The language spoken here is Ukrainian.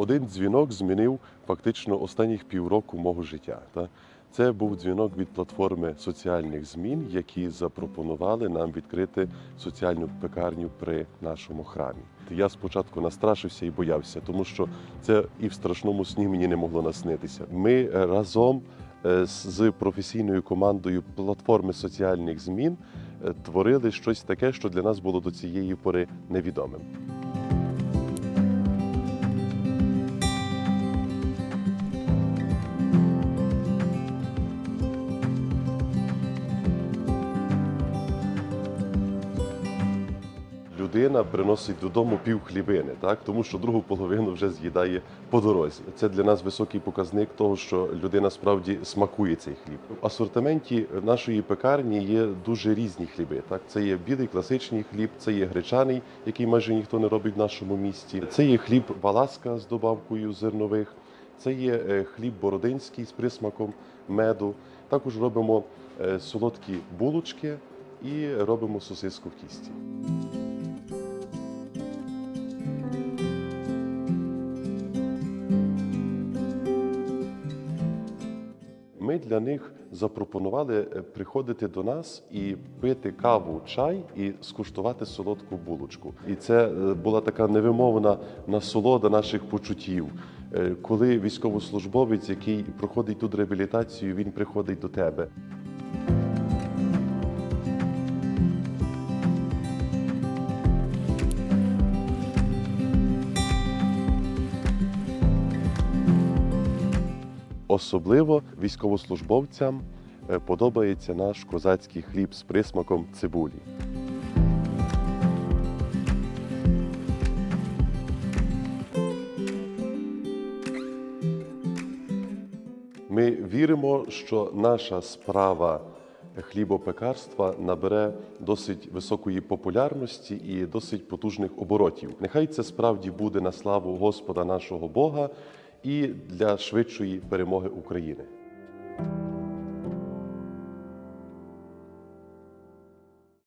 Один дзвінок змінив фактично останніх півроку мого життя. Та? Це був дзвінок від платформи соціальних змін, які запропонували нам відкрити соціальну пекарню при нашому храмі. Я спочатку настрашився і боявся, тому що це і в страшному сні мені не могло наснитися. Ми разом е, з- з професійною командою платформи соціальних змін е, творили щось таке, що для нас було до цієї пори невідомим. Людина приносить додому пів хлібини, так тому що другу половину вже з'їдає по дорозі. Це для нас високий показник того, що людина справді смакує цей хліб. В асортименті нашої пекарні є дуже різні хліби. Так, це є білий класичний хліб, це є гречаний, який майже ніхто не робить в нашому місті. Це є хліб валаска з добавкою зернових. Це є е, хліб бородинський з присмаком меду. Також робимо е, солодкі булочки і робимо сосиску в тісті. Ми для них запропонували е, приходити до нас і пити каву, чай і скуштувати солодку булочку. І це е, була така невимовна насолода наших почуттів. Е, Коли військовослужбовець, який проходить тут реабілітацію, він приходить до тебе. Особливо військовослужбовцям е, подобається наш козацький хліб з присмаком цибулі. Ми віримо, що наша справа хлібопекарства набере досить високої популярності і досить потужних оборотів. Нехай це справді буде на славу Господа нашого Бога і для швидшої перемоги України.